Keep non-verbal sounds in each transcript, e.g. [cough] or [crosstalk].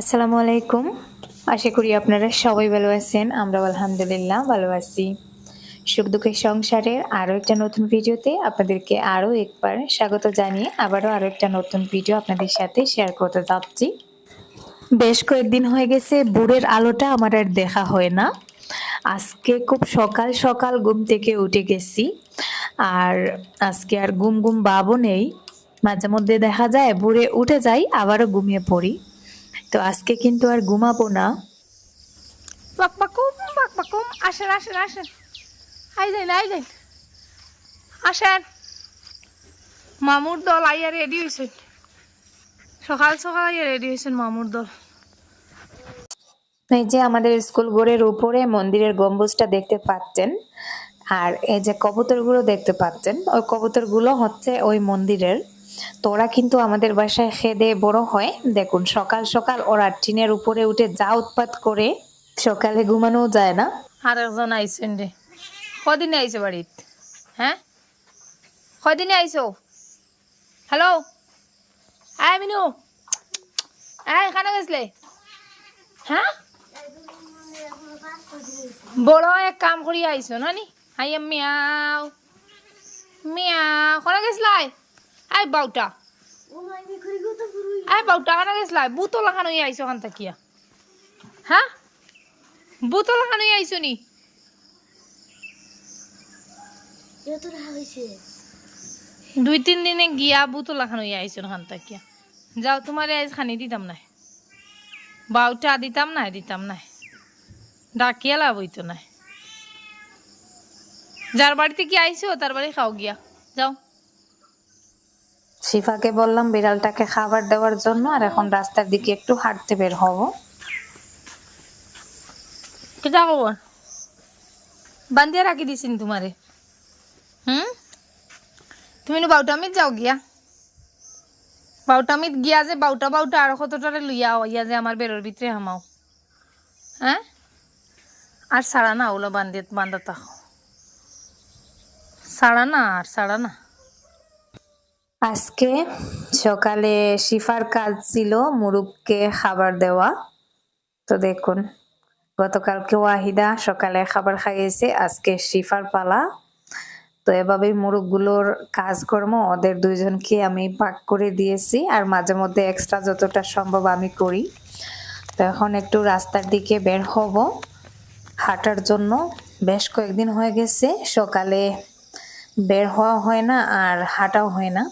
আসসালামু আলাইকুম। আশা করি আপনারা সবাই ভালো আছেন আমরা আলহামদুলিল্লাহ ভালো আছি। সুখ দুঃখের সংসারের আরও একটা নতুন ভিডিওতে আপনাদেরকে আরও একবার স্বাগত জানিয়ে আবারও আরও একটা নতুন ভিডিও আপনাদের সাথে শেয়ার করতে যাচ্ছি। বেশ কয়েকদিন হয়ে গেছে বুড়ের আলোটা আমার আর দেখা হয় না। আজকে খুব সকাল সকাল ঘুম থেকে উঠে গেছি। আর আজকে আর ঘুম ঘুম বাবও নেই। মাঝে মধ্যে দেখা যায় বুড়ে উঠে যাই, আবারও ঘুমিয়ে পড়ি। তো আজকে কিন্তু আর ঘুমাবো না। বাক বাকুম বাক বাকুম আসেন আসেন আসেন। আই যাই আই যাই আসেন। মামুর দল আইয়া রেডি হয়েছেন সকাল সকাল আইয়া রেডি হয়েছেন মামুর দল। এই যে আমাদের স্কুল ঘরের উপরে মন্দিরের গম্বুজটা দেখতে পাচ্ছেন আর এই যে কবুতরগুলো দেখতে পাচ্ছেন ওই কবুতরগুলো হচ্ছে ওই মন্দিরের তো ওরা কিন্তু আমাদের বাসায় খেদে বড় হয়। দেখুন, সকাল সকাল ওরা টিনের উপরে উঠে যা উৎপাত করে, সকালে ঘুমানোও যায় না। আর একজন আইসেন রে। কদিনে আইসো বাড়িত? হ্যাঁ? কদিনে আইসো হ্যালো? আয় মিনু। আয় এখানে গেছলে হ্যাঁ? বড় এক কাম করি আইসো নানি? High Miao. মিয়াও কোনে গেছলাই আই বাউটা আই বাউটা কানে গেছলাই বুতো লাগানো আইসো খান থাকিয়া হ্যাঁ বুতো লাগানো আইসো নি দুই, তিন দিনে গিয়া বুতো লাগানো আইসো খান থাকিয়া যাও তোমার আজ খানি দিতাম নাই বাউটা দিতাম নাই দিতাম নাই ডাকিয়া লাভ হইতো নাই যার বাড়িতে কি আইসো তার বাড়ি খাও গিয়া যাও শিফাকে বললাম, বিড়ালটাকে খাবার দেওয়ার জন্য, আর এখন রাস্তার দিকে একটু হাঁটতে বের হব। কেটা খবর? বান্ধিয়া রাখি দিছিন তোমারে। হুম? তুমি বাউটামিত যাও গিয়া। বাউটামিত গিয়া যে বাউটা বাউটা আর কতটারে লইয়া ইয়া যে আমার বেরোর ভিতরে হামাও। হ্যাঁ? আর সারা না ওগুলো বান্ধিয়ে বান্ধা সারা না আর সারা না। আজকে সকালে শিফার কাজ ছিল মুরুবকে খাবার দেওয়া। তো দেখুন, গতকালকে ওয়াহিদা সকালে খাবার খাইয়েছে, আজকে শিফার পালা। তো এভাবেই মুরুবগুলোর কাজকর্ম ওদের দুইজনকে আমি পাক করে দিয়েছি আর মাঝে মধ্যে এক্সট্রা যতটা সম্ভব আমি করি। তো এখন একটু রাস্তার দিকে বের হব। হাঁটার জন্য বেশ কয়েকদিন হয়ে গেছে, সকালে বের হওয়া হয় না আর হাঁটাও হয় না।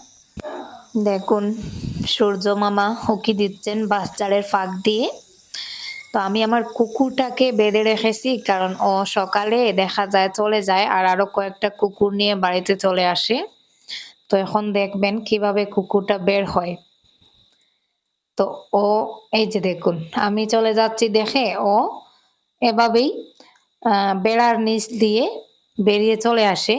দেখুন, সূর্য মামা হুকি দিচ্ছেন বাসচারের ফাঁক দিয়ে। তো আমি আমার কুকুরটাকে বেঁধে রেখেছি কারণ ও সকালে দেখা যায় চলে যায় আর আরও কয়েকটা কুকুর নিয়ে বাড়িতে চলে আসে। তো এখন দেখবেন কীভাবে কুকুরটা বের হয়। তো ও, এই যে দেখুন, আমি চলে যাচ্ছি দেখে ও এভাবেই বেড়ার নিচ দিয়ে বেরিয়ে চলে আসে।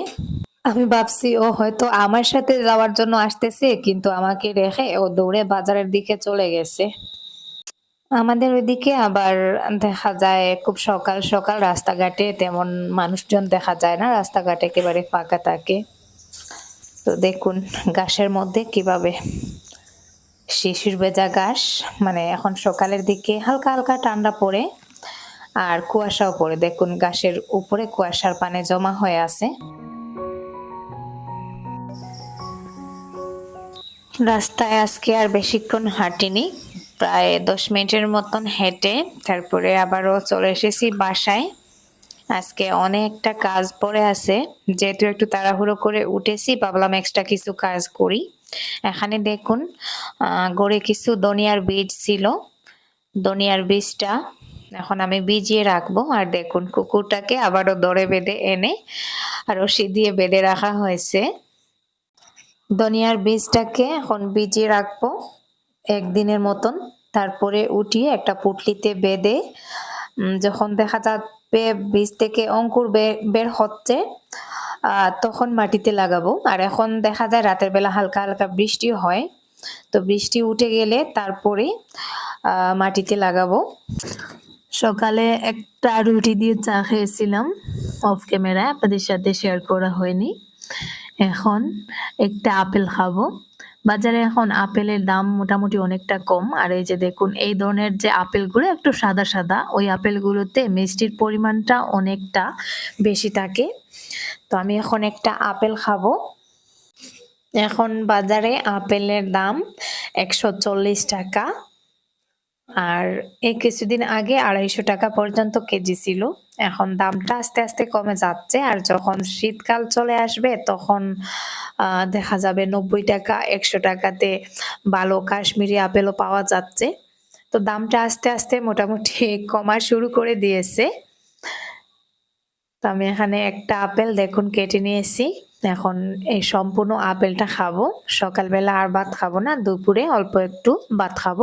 আমি ভাবছি, ও হয়তো আমার সাথে যাওয়ার জন্য আসতেছে, কিন্তু আমাকে রেখে ও দৌড়ে বাজারের দিকে চলে গেছে। আমাদের ওইদিকে আবার দেখা যায়, খুব সকাল সকাল রাস্তাঘাটে তেমন মানুষজন দেখা যায় না, রাস্তাঘাট একেবারে ফাঁকা থাকে। তো দেখুন, ঘাসের মধ্যে কীভাবে শিশির ভেজা ঘাস মানে এখন সকালের দিকে হালকা হালকা ঠান্ডা পড়ে, আর কুয়াশাও পড়ে। দেখুন, ঘাসের উপরে কুয়াশার পানে জমা হয়ে আছে। রাস্তায় আজকে আর বেশিক্ষণ হাঁটিনি, প্রায় দশ মিনিটের মতন হেঁটে তারপরে আবারও চলে এসেছি বাসায়। আজকে অনেকটা কাজ পড়ে আছে, যেহেতু একটু তাড়াহুড়ো করে উঠেছি, ভাবলাম এক্সট্রা কিছু কাজ করি। এখানে দেখুন গড়ে কিছু দনিয়ার বীজ ছিল। দনিয়ার বীজটা এখন আমি ভিজিয়ে রাখব, আর দেখুন কুকুরটাকে আবারও দরে বেঁধে এনে আর রশি দিয়ে বেঁধে রাখা হয়েছে। ধনিয়ার বীজটাকে এখন ভিজিয়ে রাখব একদিনের মতন। তারপরে উঠিয়ে একটা পুটলিতে বেঁধে যখন দেখা যাবে বীজ থেকে অঙ্কুর বের হচ্ছে তখন মাটিতে লাগাবো। আর এখন দেখা যায় রাতের বেলা হালকা হালকা বৃষ্টি হয়, তো বৃষ্টি উঠে গেলে তারপরে মাটিতে লাগাবো। সকালে একটা রুটি দিয়ে চা খেয়েছিলাম, অফ ক্যামেরায়, আপনাদের সাথে শেয়ার করা হয়নি। এখন একটা আপেল খাব। বাজারে এখন আপেলের দাম মোটামুটি অনেকটা কম। আর এই যে দেখুন, এই ধরনের যে আপেলগুলো একটু সাদা সাদা, ওই আপেলগুলোতে মিষ্টির পরিমাণটা অনেকটা বেশি থাকে। তো আমি এখন একটা আপেল খাব। এখন বাজারে আপেলের দাম একশো চল্লিশ টাকা। আর এই কিছুদিন আগে আড়াইশো টাকা পর্যন্ত কেজি ছিল। এখন দামটা আস্তে আস্তে কমে যাচ্ছে আর যখন শীতকাল চলে আসবে তখন দেখা যাবে নব্বই টাকা, একশো টাকাতে ভালো কাশ্মীরি আপেলও পাওয়া যাচ্ছে। তো দামটা আস্তে আস্তে মোটামুটি কমা শুরু করে দিয়েছে। তো আমি এখানে একটা আপেল দেখুন কেটে নিয়েছি। এখন এই সম্পূর্ণ আপেলটা খাব। সকালবেলা আর ভাত খাব না, দুপুরে অল্প একটু ভাত খাব।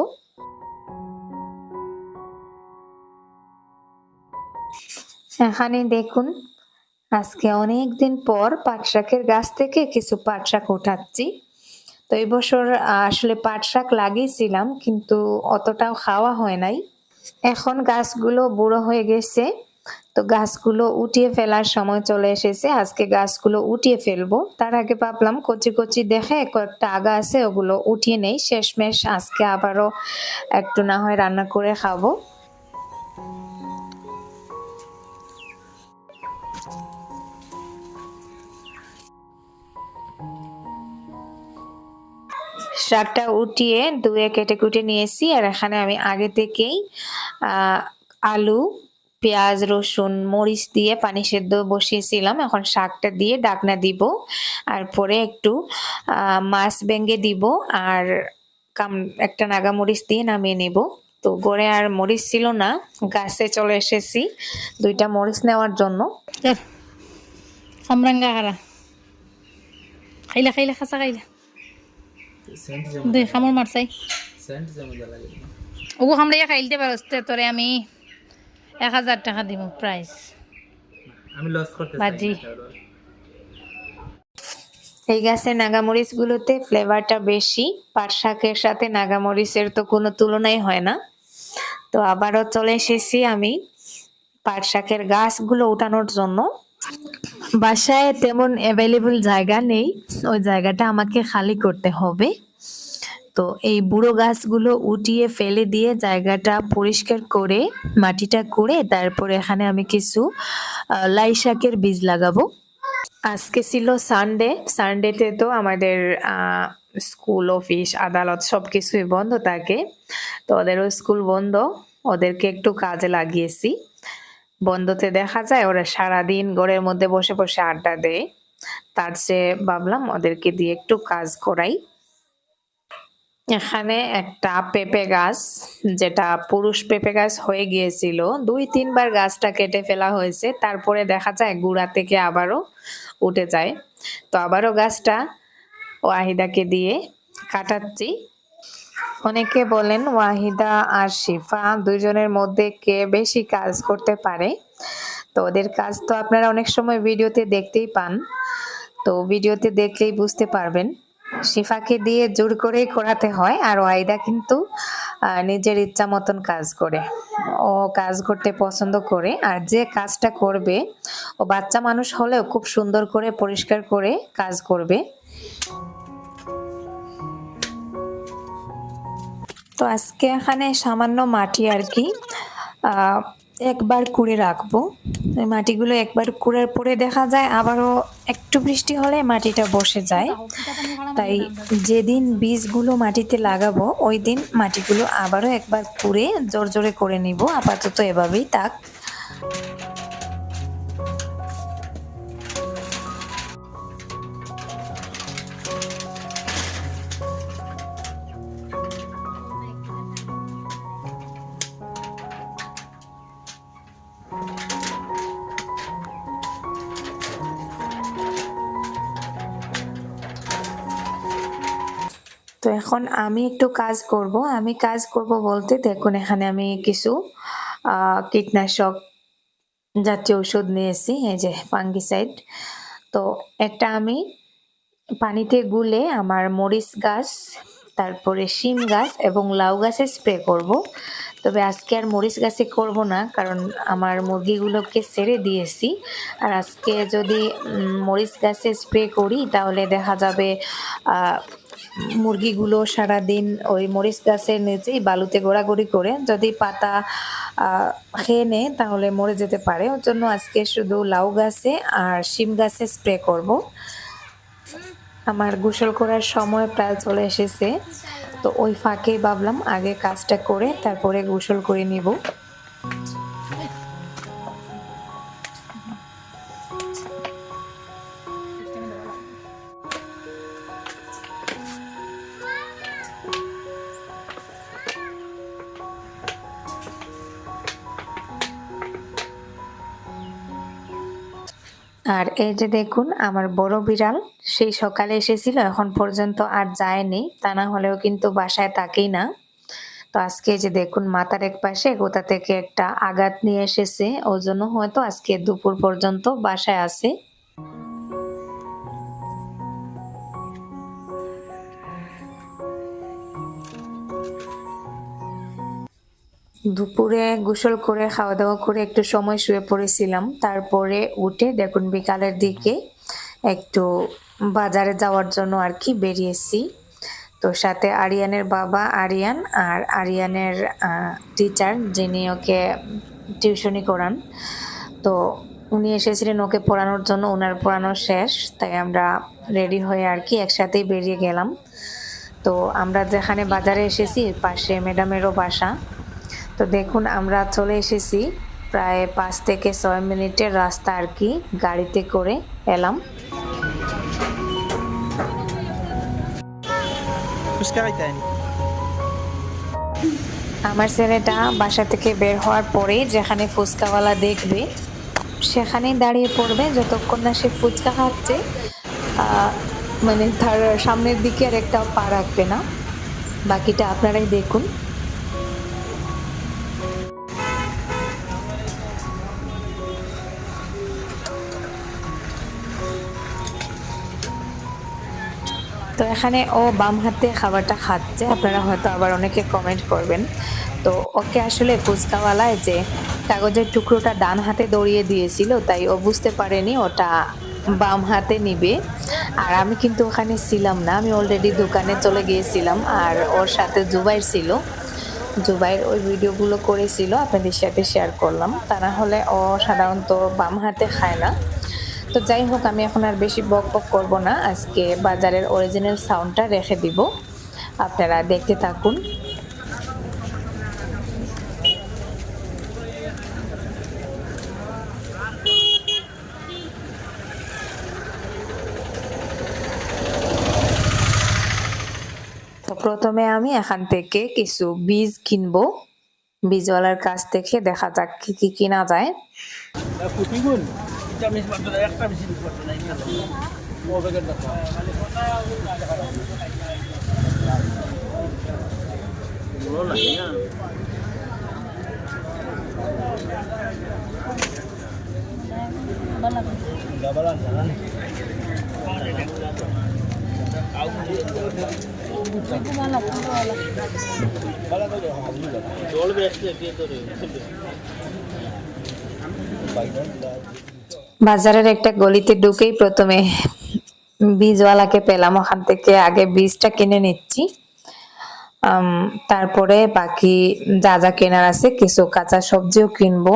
এখানে দেখুন, আজকে অনেক দিন পর পাট শাকের গাছ থেকে কিছু পাট শাক উঠাচ্ছি। তো এই বছর আসলে পাট শাক লাগিয়েছিলাম, কিন্তু অতটাও খাওয়া হয় নাই। এখন গাছগুলো বুড়ো হয়ে গেছে, তো গাছগুলো উঠিয়ে ফেলার সময় চলে এসেছে। আজকে গাছগুলো উঠিয়ে ফেলব। তার আগে ভাবলাম, কচি কচি দেখে কয়েকটা আগা আছে, ওগুলো উঠিয়ে নেই। শেষমেশ আজকে আবারও একটু না হয় রান্না করে খাব। শাকটা উঠিয়ে দুয়ে কেটে কুটে নিয়েছি। আর এখানে আমি আগে থেকেই আলু, পেঁয়াজ, রসুন, মরিচ দিয়ে পানি সেদ্ধ বসিয়েছিলাম। এখন শাকটা দিয়ে ডাকনা দিব। আর পরে একটু মাছ ভেঙে দিব। আর কাম, একটা নাগা মরিচ দিয়ে নামিয়ে নেব। তো গড়ে আর মরিচ ছিল না, গাছে চলে এসেছি দুইটা মরিচ নেওয়ার জন্য। খাইলা খাইলা, খাসা খাইলা। খামর মারছাই ওগো খাইলতে তোরে আমি এক হাজার টাকা দিব প্রাইস আমি লস করতে বাজি। চাই এই গাছের নাগামরিচগুলোতে ফ্লেভারটা বেশি পাট শাকের সাথে নাগামরিচের তো কোনো তুলনাই হয় না। তো আবারও চলে এসেছি আমি পাট শাকের গাছগুলো উঠানোর জন্য। বাসায় তেমন অ্যাভেলেবল জায়গা নেই। ওই জায়গাটা আমাকে খালি করতে হবে। তো এই বুড়ো গাছগুলো উঠিয়ে ফেলে দিয়ে জায়গাটা পরিষ্কার করে, মাটিটা করে তারপরে এখানে আমি কিছু লাই শাকের বীজ লাগাবো। আজকে ছিল সানডে সানডেতে তো আমাদের স্কুল অফিস আদালত সব কিছুই বন্ধ থাকে। তো ওদেরও স্কুল বন্ধ। ওদেরকে একটু কাজে লাগিয়েছি। বন্ধতে দেখা যায়, ওরা সারাদিন ঘরের মধ্যে বসে বসে আড্ডা দেয়। তার চেয়ে ভাবলাম ওদেরকে দিয়ে একটু কাজ করাই। এখানে একটা পেঁপে গাছ, যেটা পুরুষ পেঁপে গাছ হয়ে গিয়েছিল। দুই, তিনবার গাছটা কেটে ফেলা হয়েছে। তারপরে দেখা যায় গুড়া থেকে আবারও উঠে যায়। তো আবারও গাছটা ওয়াহিদাকে দিয়ে কাটাচ্ছি। অনেকে বলেন ওয়াহিদা আর শিফা দুজনের মধ্যে কে বেশি কাজ করতে পারে? তো ওদের কাজ তো আপনারা অনেক সময় ভিডিওতে দেখতেই পান। তো ভিডিওতে দেখলেই বুঝতে পারবেন। শিফাকে দিয়ে জোর করেই করাতে হয় আর ওয়াহিদা কিন্তু নিজের ইচ্ছা মতন কাজ করে। ও কাজ করতে পছন্দ করে আর যে কাজটা করবে, ও বাচ্চা মানুষ হলেও খুব সুন্দর করে পরিষ্কার করে কাজ করবে। তো আজকে এখানে সামান্য মাটি আর কি একবার কুড়ে রাখব। মাটিগুলো একবার কুড়ার পরে দেখা যায় আবারও একটু বৃষ্টি হলে মাটিটা বসে যায়। তাই যেদিন বীজগুলো মাটিতে লাগাবো, ওই দিন মাটিগুলো আবারও একবার কুড়ে জোর জোরে করে নিব। আপাতত এভাবেই থাক। তো এখন আমি একটু কাজ করব। আমি কাজ করব বলতে দেখুন, এখানে আমি কিছু কীটনাশক জাতীয় ওষুধ নিয়েছি, এই যে ফাঙ্গিসাইড তো একটা আমি পানিতে গুলে আমার মরিচ গাছ, তারপরে শিম গাছ এবং লাউ গাছে স্প্রে করব। তবে আজকে আর মরিচ গাছে করব না, কারণ আমার মুরগিগুলোকে ছেড়ে দিয়েছি। আর আজকে যদি মরিচ গাছে স্প্রে করি, তাহলে দেখা যাবে মুরগিগুলো সারাদিন ওই মরিচ গাছের নিচেই বালুতে গোড়াগড়ি করে যদি পাতা খেয়ে নেয় তাহলে মরে যেতে পারে। ওর জন্য আজকে শুধু লাউ গাছে আর শিম গাছে স্প্রে করব। আমার গোসল করার সময় প্রায় চলে এসেছে। তো ওই ফাঁকে ভাবলাম আগে কাজটা করে তারপরে গোসল করে নিব। এই যে দেখুন, আমার বড় বিড়াল, সেই সকালে এসেছিল, এখন পর্যন্ত আর যায়নি, তা না হলেও কিন্তু বাসায় তাকেই না। তো আজকে যে দেখুন, মাথার এক পাশে কোথা থেকে একটা আঘাত নিয়ে এসেছে, ওই জন্য হয়তো আজকে দুপুর পর্যন্ত বাসায় আছে। দুপুরে গোসল করে খাওয়া দাওয়া করে একটু সময় শুয়ে পড়েছিলাম। তারপরে উঠে দেখুন বিকালের দিকে একটু বাজারে যাওয়ার জন্য আর কি বেরিয়েছি। তো সাথে আরিয়ানের বাবা আরিয়ান আর আরিয়ানের টিচার যিনি ওকে টিউশনি করান। তো উনি এসেছিলেন ওকে পড়ানোর জন্য ওনার পড়ানো শেষ, তাই আমরা রেডি হয়ে আর কি একসাথেই বেরিয়ে গেলাম। তো আমরা যেখানে বাজারে এসেছি, পাশে ম্যাডামেরও বাসা। তো দেখুন আমরা চলে এসেছি প্রায় পাঁচ থেকে ছয় মিনিটের রাস্তা আর কি গাড়িতে করে এলাম। আমার ছেলেটা বাসা থেকে বের হওয়ার পরেই যেখানে ফুচকাওয়ালা দেখবে সেখানেই দাঁড়িয়ে পড়বে। যতক্ষণ না সে ফুচকা খাচ্ছে আহ, মানে তার সামনের দিকে আর একটাও পা রাখবে না। বাকিটা আপনারাই দেখুন। তো এখানে ও বাম হাতে খাবারটা খাচ্ছে। আপনারা হয়তো আবার অনেকে কমেন্ট করবেন। তো ওকে আসলে ফুচকাওয়ালায় যে কাগজের টুকরোটা ডান হাতে দড়িয়ে দিয়েছিল, তাই ও বুঝতে পারেনি ওটা বাম হাতে নিবে। আর আমি কিন্তু ওখানে ছিলাম না, আমি অলরেডি দোকানে চলে গিয়েছিলাম। আর ওর সাথে জুবাইর ছিল। জুবাইর ওই ভিডিওগুলো করেছিল, আপনাদের সাথে শেয়ার করলাম। তা না হলে ও সাধারণত বাম হাতে খায় না। তো যাই হোক, আমি এখন আর বেশি বক বক করব না। আজকে বাজারের অরিজিনাল সাউন্ডটা রেখে দিব। আপনারা দেখতে থাকুন। প্রথমে আমি এখান থেকে কিছু বীজ কিনবো। বীজওয়ালার কাছ থেকে দেখা যাক কি কি কিনা যায়। পুঁতিগুন এটা মিস পারতো না একটা বেশি মিস পারতো না এখানে ও বেগের দেখো বলো লাগে না ডাবল আছে না জল বেশি দিয়ে তো রে বাজারের একটা গলিতে ঢুকেই প্রথমে বীজওয়ালাকে পেলাম। ওখান থেকে আগে বীজটা কিনে নিচ্ছি। তারপরে বাকি যা যা কেনার আছে, কিছু কাঁচা সবজিও কিনবো।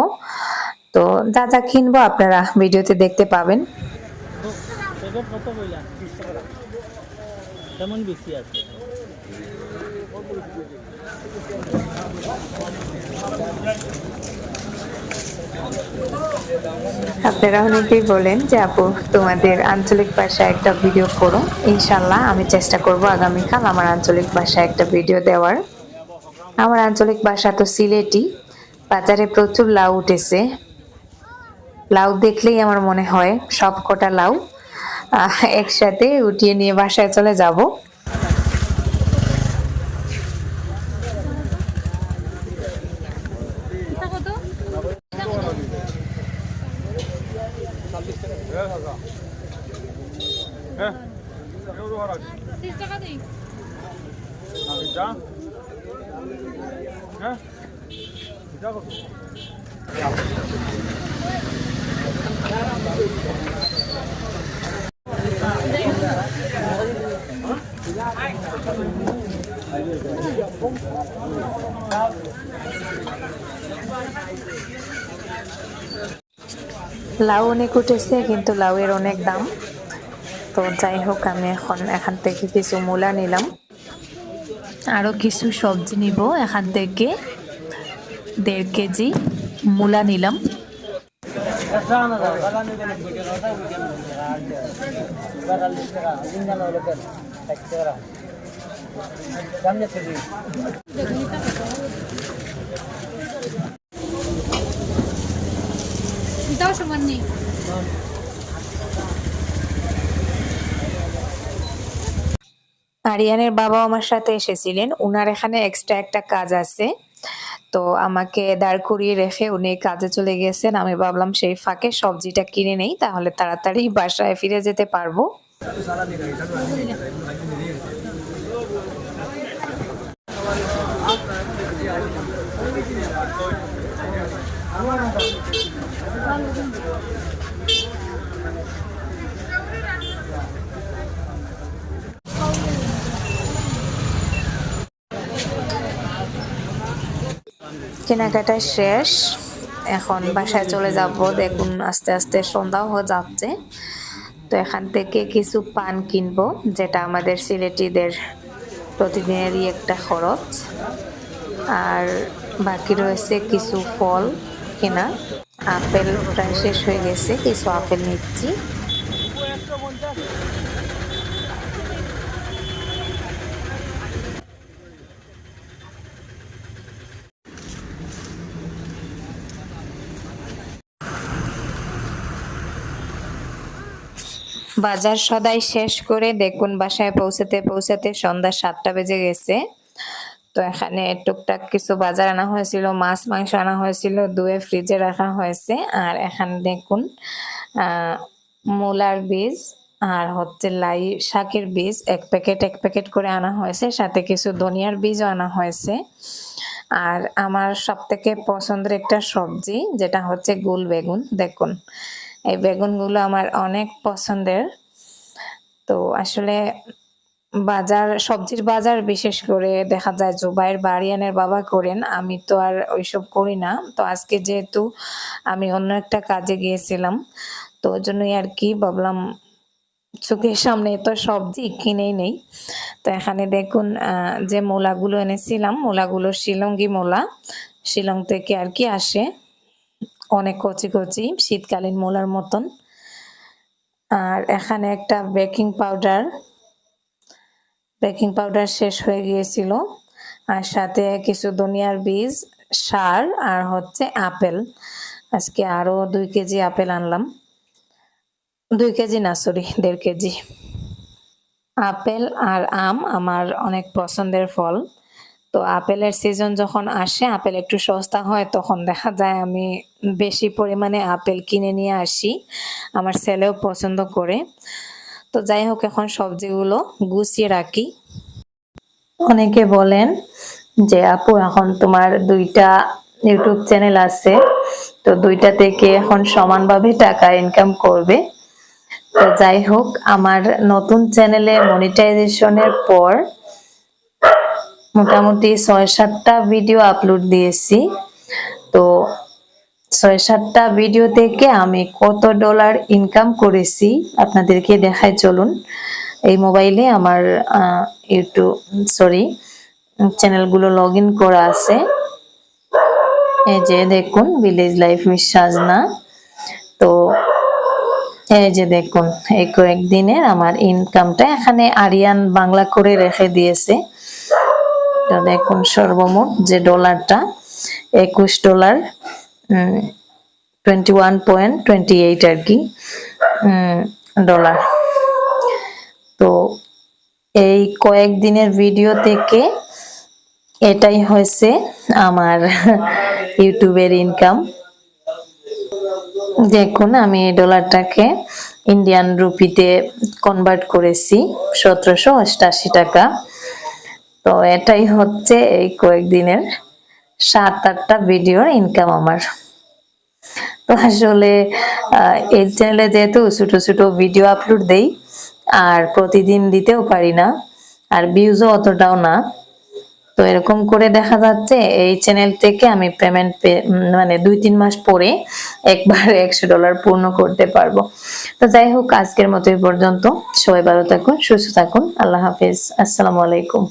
তো যা যা কিনবো আপনারা ভিডিওতে দেখতে পাবেন। কেমন বেশি আছে? আপনারা অনেকেই বলেন যে আপু, তোমাদের আঞ্চলিক ভাষায় একটা ভিডিও করো। ইনশাল্লাহ আমি চেষ্টা করব আগামীকাল আমার আঞ্চলিক ভাষায় একটা ভিডিও দেওয়ার। আমার আঞ্চলিক ভাষা তো সিলেটি, বাজারে প্রচুর লাউ উঠেছে। লাউ দেখলেই আমার মনে হয় সব কটা লাউ একসাথে উঠিয়ে নিয়ে বাসায় চলে যাব এটা কত এটা কত তিরিশ টাকা দিই লাউ অনেক উঠেছে, কিন্তু লাউয়ের অনেক দাম। তো যাই হোক, আমি এখন এখান থেকে কিছু মূলা নিলাম। আরও কিছু সবজি নিব এখান থেকে। দেড় কেজি মূলা নিলাম। আরিয়ানের বাবা আমার সাথে এসেছিলেন। উনার এখানে এক্সট্রা একটা কাজ আছে। তো আমাকে দাঁড় করিয়ে রেখে উনি কাজে চলে গেছেন আমি ভাবলাম সেই ফাঁকে সবজিটা কিনে নেই, তাহলে তাড়াতাড়ি বাসায় ফিরে যেতে পারব। কেনাকাটা শেষ। এখন বাসায় চলে যাব। দেখুন, আস্তে আস্তে সন্ধ্যাও হয়ে যাচ্ছে। তো এখান থেকে কিছু পান কিনবো, যেটা আমাদের সিলেটিদের প্রতিদিনেরই একটা খরচ। আর বাকি রয়েছে কিছু ফল কেনা। আপেল প্রায় শেষ হয়ে গেছে, কিছু আপেল নিচ্ছি। বাজার সদাই শেষ করে দেখুন বাসায় পৌঁছাতে পৌঁছাতে সন্ধ্যা সাতটা বেজে গেছে। তো এখানে টুকটাক কিছু বাজার আনা হয়েছিল, মাছ, মাংস আনা হয়েছিল, দুয়ে ফ্রিজে রাখা হয়েছে। আর এখানে দেখুন মূলার বীজ আর হচ্ছে লাই শাকের বীজ, এক প্যাকেট এক প্যাকেট করে আনা হয়েছে। সাথে কিছু ধনিয়ার বীজও আনা হয়েছে। আর আমার সব থেকে পছন্দের একটা সবজি, যেটা হচ্ছে গোল বেগুন। দেখুন এই বেগুনগুলো আমার অনেক পছন্দের। তো আসলে বাজার, সবজির বাজার বিশেষ করে দেখা যায় জুবাইয়ের বাড়িয়ানের বাবা করেন, আমি তো আর ওইসব করি না। তো আজকে যেহেতু আমি অন্য একটা কাজে গিয়েছিলাম, তো ওই জন্যই আর কি ভাবলাম চোখের সামনে তো সবজি কিনেই নেই। তো এখানে দেখুন যে মূলাগুলো এনেছিলাম, মূলাগুলো শিলঙ্গি মূলা, শিলং থেকে আর কি আসে। অনেক কচি কচি, শীতকালীন মূলার মতন। আর এখানে একটা বেকিং পাউডার। বেকিং পাউডার শেষ হয়ে গিয়েছিল। আর সাথে কিছু ধনিয়ার বীজ, সার আর হচ্ছে আপেল। আজকে আরও দুই কেজি আপেল আনলাম। দুই কেজি না, সরি, দেড় কেজি। আপেল আর আম আমার অনেক পছন্দের ফল। তো আপেলের সিজন যখন আসে, আপেল একটু সস্তা হয়, তখন দেখা যায় আমি বেশি পরিমাণে আপেল কিনে নিয়ে আসি। আমার ছেলেও পছন্দ করে। তো যাই হোক, এখন সবজিগুলো গুছিয়ে রাখি। অনেকে বলেন যে, আপু, এখন তোমার দুইটা ইউটিউব চ্যানেল আছে, তো দুইটা থেকে এখন সমানভাবে টাকা ইনকাম করবে। তো যাই হোক, আমার নতুন চ্যানেলে মনিটাইজেশনের পর মোটামুটি ছয় সাতটা ভিডিও আপলোড দিয়েছি। তো ছয় সাতটা ভিডিও থেকে আমি কত ডলার ইনকাম করেছি আপনাদেরকে দেখাই চলুন। এই মোবাইলে আমার ইউটিউব সরি চ্যানেলগুলো লগ ইন করা আছে। এই যে দেখুন ভিলেজ লাইফ মিস সাজনা তো এই যে দেখুন, এই কয়েকদিনের আমার ইনকামটা এখানে আরিয়ান বাংলা করে রেখে দিয়েছে। তো দেখুন সর্বমোট যে ডলারটা, একুশ dollar twenty one point twenty eight আর কি ডলার। তো এই কয়েকদিনের ভিডিও থেকে এটাই হয়েছে আমার [laughs] ইউটিউবের ইনকাম দেখুন, আমি এই ডলারটাকে ইন্ডিয়ান রুপিতে কনভার্ট করেছি, সতেরোশো অষ্টাশি টাকা। তো এটাই হচ্ছে এই কয়েকদিনের সাত আটটা ভিডিওর ইনকাম আমার। তো আসলে এই চ্যানেলে যেহেতু ছোট ছোট ভিডিও আপলোড দেই, আর প্রতিদিন দিতেও পারি না, আর ভিউজও অতটাও না, তো এরকম করে দেখা যাচ্ছে এই চ্যানেল থেকে আমি পেমেন্ট মানে দুই তিন মাস পরে একবার [laughs] একশো ডলার পূর্ণ করতে পারব। তো যাই হোক, আজকের মতো এই পর্যন্ত। সবাই ভালো থাকুন, সুস্থ থাকুন। আল্লাহ হাফিজ। আসসালামু আলাইকুম।